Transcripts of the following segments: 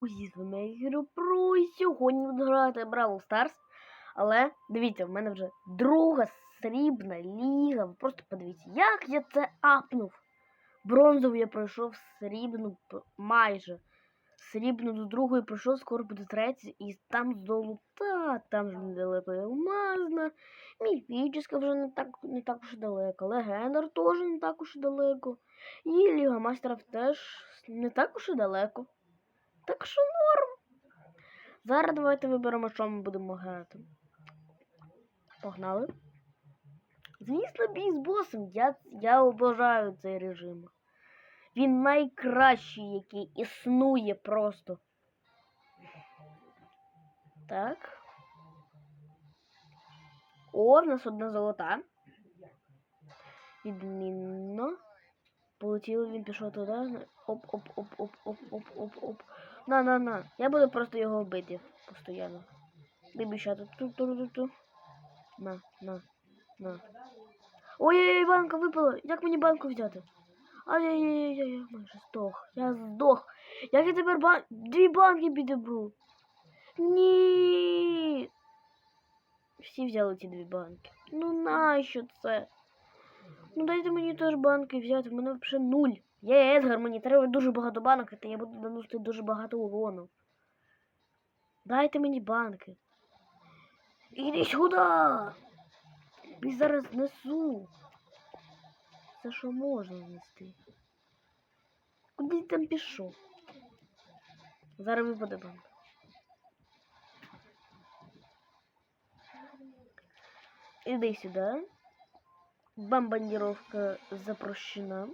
Усі з вами я про і сьогодні буду грати Бравл Старс. Але дивіться, в мене вже друга срібна ліга. Ви просто подивіться, як я це апнув. Бронзову я пройшов срібну майже. Срібну до другої пройшов, скоро буде третя, і там золота, там ж недалеко алмазна. Міфічка вже не так, не так уж далеко. Легендар теж не так уж далеко. І Ліга мастерів теж не так уж і далеко. Так що норм. Зараз давайте виберемо, що ми будемо грати. Погнали. Звісно, бій з босом. Я, я обожаю цей режим. Він найкращий, який існує просто. Так. О, в нас одна золота. Відмінно. Полетів, він пішов туди. Оп, На, на, на. Я буду просто його вбити постійно. Бібі ще тут. Ту, ту, ту, ту. На, на, на. Ой-ой-ой, банка випала. Як мені банку взяти? Ай-яй-яй-яй, я майже здох. Я здох. Як я тепер бан... дві банки підібру? Ні. Всі взяли ці дві банки. Ну нащо це? Ну дайте мені теж банки взяти, в мене взагалі нуль. Я Едгар, мені треба дуже багато банок, та я буду наносити дуже багато урону. Дайте мені банки. Іди сюди! Я зараз несу. Це що можна знести? Куди ти там пішов? Зараз випаде банк. Іди сюди. Бомбардировка запрещена.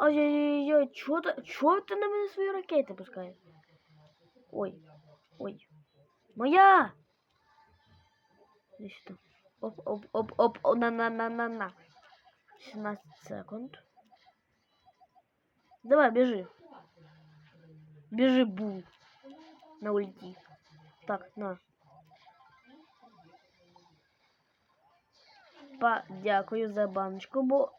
Ай-яй-яй-яй, чого ти, чого ти на мене свої ракети пускаєш? Ой, ой. Моя! Іди сюди. Оп, оп, оп, оп, о, на, на, на, на, на. 17 секунд. Давай, бежи. Бежи, бу. На ульти. Так, на. Па, дякую за баночку, бо.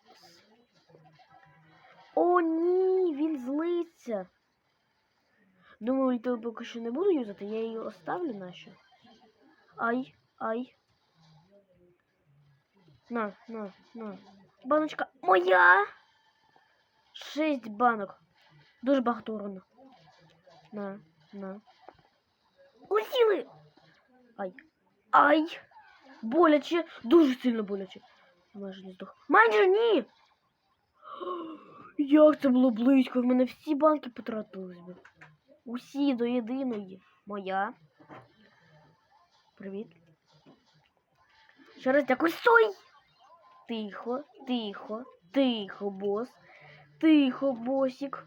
О, ні, він злиться. Думаю, ульту поки що не буду юзати, я її оставлю нащо. Ай, ай. На, на, на. Баночка моя. Шість банок. Дуже багато урону. На, на. Улетіли! Ай. Ай! Боляче, дуже сильно боляче. Майже не здох. Майже ні! Як це було близько, в мене всі банки потратились би. Усі до єдиної. Моя. Привіт. Ще раз дякую. Стой! Тихо, тихо, тихо, бос. Тихо, босик.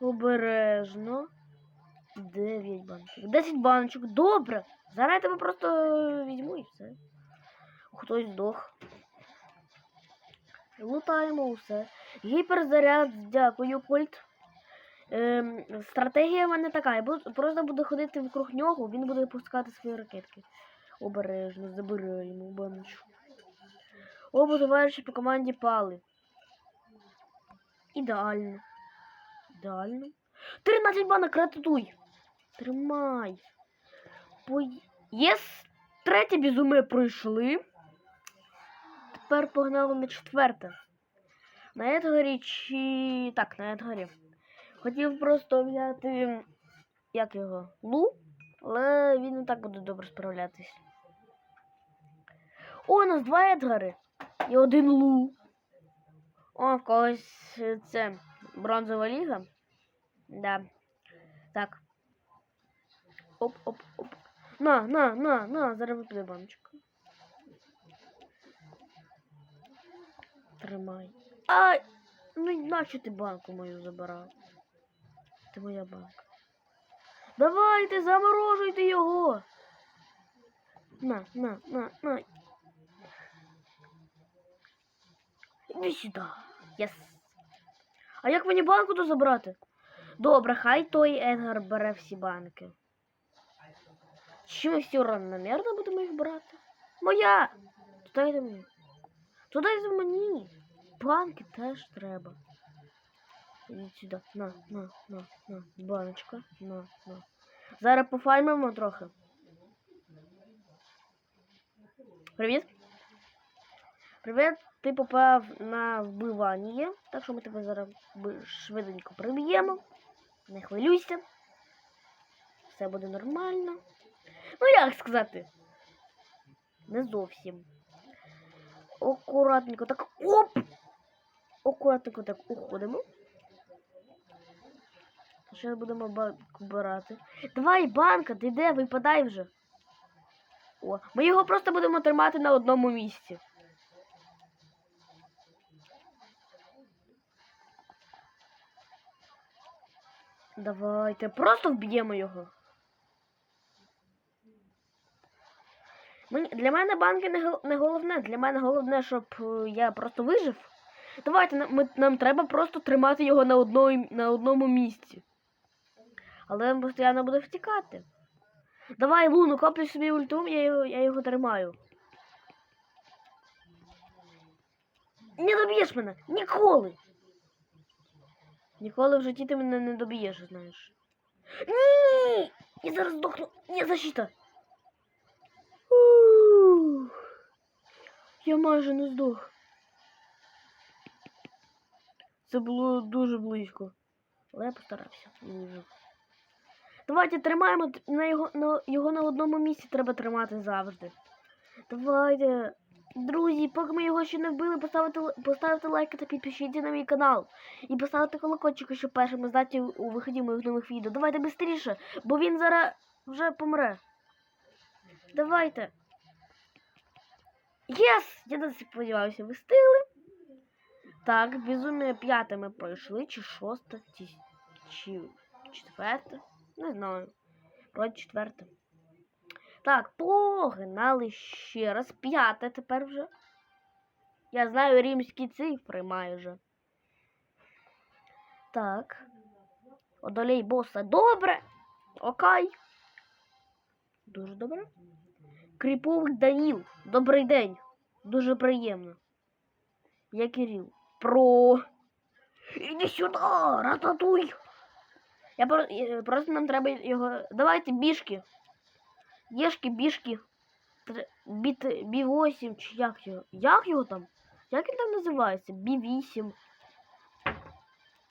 Обережно. Дев'ять баночок. Десять баночок. Добре. Зараз я тебе просто візьму і все. Хтось здох. Лутаємо усе. Гіперзаряд, дякую, Кольт. Ем, стратегія в мене така. Я просто буду ходити вокруг нього, він буде пускати свої ракетки. Обережно, забираємо баночку. Оба товариші по команді пали. Ідеально. Ідеально. 13 банок рататуй. Тримай. Єс! Третє безумие пройшли. Тепер погнали на четверте. На Едгарі чи. Так, на Едгарі. Хотів просто взяти. Як його? Лу, але він не так буде добре справлятись. О, у нас два Едгари і один Лу. О, в когось це бронзова ліга. Да. Так. Оп, оп, оп. На, на, на, на, зараз випаде баночка. Тримай. Ай! Ну і нащо ти банку мою забирав? Це моя банка. Давайте, заморожуйте його. На, на, на, на. Іди сюди. Єс. А як мені банку то забрати? Добре, хай той Едгар бере всі банки. Чи ми всі равномірно будемо їх брати? Моя! То дайте мені. То дайте мені. Банки теж треба. Ідіть сюди. На, на, на, на. Баночка. На, на. Зараз пофаймимо трохи. Привіт. Привіт. Ти попав на вбивання. Так що ми тебе зараз швиденько приб'ємо. Не хвилюйся. Все буде нормально. Ну як сказати? Не зовсім. Акуратненько так. Оп! Акуратненько так уходимо. Ще будемо банку брати. Давай, банка, ти де? Випадай вже. О, ми його просто будемо тримати на одному місці. Давайте, просто вб'ємо його. Для мене банки не, головне. Для мене головне, щоб е, я просто вижив. Давайте, нам, нам треба просто тримати його на, одної, на одному місці. Але він постійно буде втікати. Давай, Луну, коплю собі ульту, я його, я його тримаю. Не доб'єш мене! Ніколи! Ніколи в житті ти мене не доб'єш, знаєш. Ні! Я зараз здохну! Ні, защита! Ух. Я майже не здох. Це було дуже близько. Але я постарався. Давайте тримаємо на його, на його на одному місці треба тримати завжди. Давайте. Друзі, поки ми його ще не вбили, поставити, л- поставити лайки та підпишіться на мій канал. І поставити колокольчик, щоб першими знати у виході моїх нових відео. Давайте швидше, бо він зараз вже помре. Давайте. Єс! Я не сподіваюся, ви стили. Так, безумие п'яте ми пройшли, чи шосте, чи, чи четверте. Не знаю. Вроді четверте. Так, погнали ще раз. П'яте тепер вже. Я знаю римські цифри майже. Так. Одолей боса. Добре. Окей. Дуже добре. Кріповик Даніл. Добрий день. Дуже приємно. Я Кирил. Про. Іди сюди, рататуй. Я про... просто нам треба його. Давайте біжки. Єшки, біжки. Тр- Біт Бі8 чи як його? Як його там? Як він там називається? Бі8.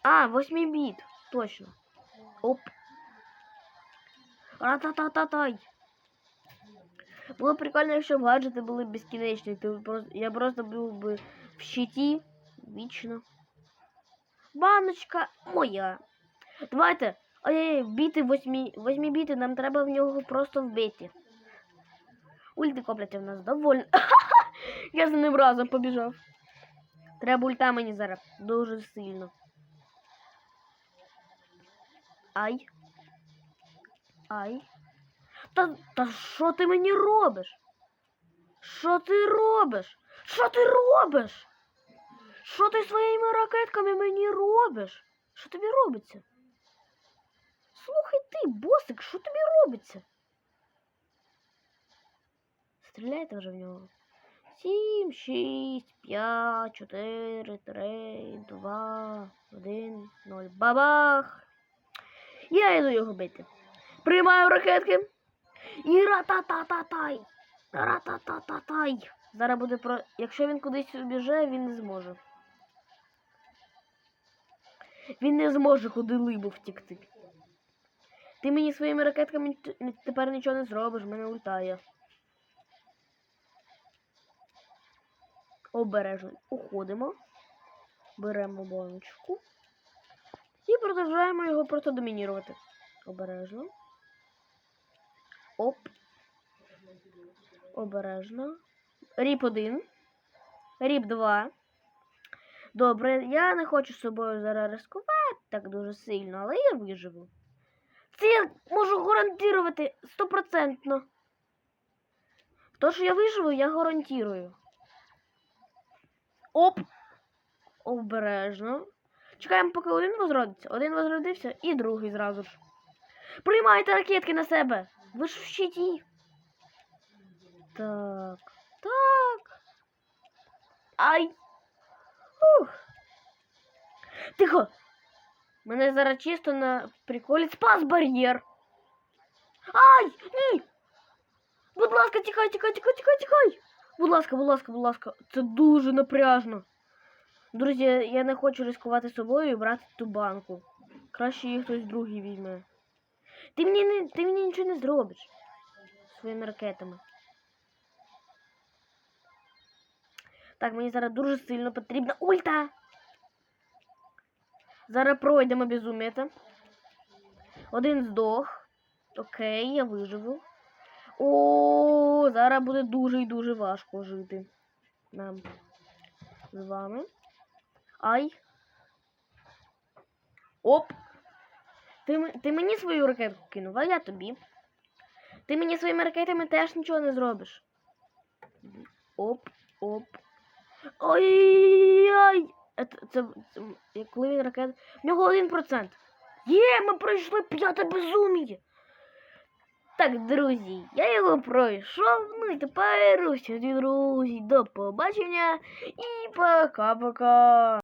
А, 8 біт. Точно. Оп. Ратататай. Було б прикольно, якщо б гаджети були безкінечні. Я просто був би в щиті вічно. Баночка моя. Давайте. Ой, біти восьмі, біти, нам треба в нього просто вбити. Ульти копляться в нас доволі. Я за ним разом побіжав. Треба ульта мені зараз дуже сильно. Ай. Ай. Та, та що ти мені робиш? Що ти робиш? Що ти робиш? Що ти своїми ракетками мені робиш? Що тобі робиться? Слухай ти, босик, що тобі робиться? Стріляйте вже в нього. Сім, шість, п'ять, чотири, три, два, один, ноль. Бабах! Я йду його бити. Приймаю ракетки. І рататататай. Рататататай. Зараз буде про. Якщо він кудись убіже, він не зможе. Він не зможе куди либо втікти. Ти мені своїми ракетками тепер нічого не зробиш, мене ультає. Обережно. Уходимо. Беремо баночку. І продовжуємо його просто домінірувати. Обережно. Оп. Обережно. Ріп 1. Ріп 2. Добре, я не хочу з собою зараз ризикувати так дуже сильно, але я виживу. Це я можу гарантувати стопроцентно. То, що я виживу, я гарантую. Оп! Обережно. Чекаємо, поки один возродиться. Один возродився і другий зразу ж. Приймайте ракетки на себе! Ви ж в щиті. Так. Так. Ай. Ух. Тихо. Мене зараз чисто на приколі спас бар'єр. Ай! Ні! Будь ласка, тікай, тікай, тікай, тікай, тікай! Будь ласка, будь ласка, будь ласка, це дуже напряжно. Друзі, я не хочу ризикувати собою і брати ту банку. Краще її хтось другий візьме. Ти мені, не, ти мені нічого не зробиш своїми ракетами. Так, мені зараз дуже сильно потрібна ульта. Зараз пройдемо безум'я. Один здох. Окей, я виживу. О, зараз буде дуже і дуже важко жити. Нам з вами. Ай. Оп. Ти, ти мені свою ракетку кинув, а я тобі. Ти мені своїми ракетами теж нічого не зробиш. Оп, оп. Ой-ой-ой! Це, це, це, коли він ракет. В нього 1%. Є, ми пройшли п'яте безум'я. Так, друзі, я його пройшов. Ну і тепер усі друзі, до побачення і пока-пока.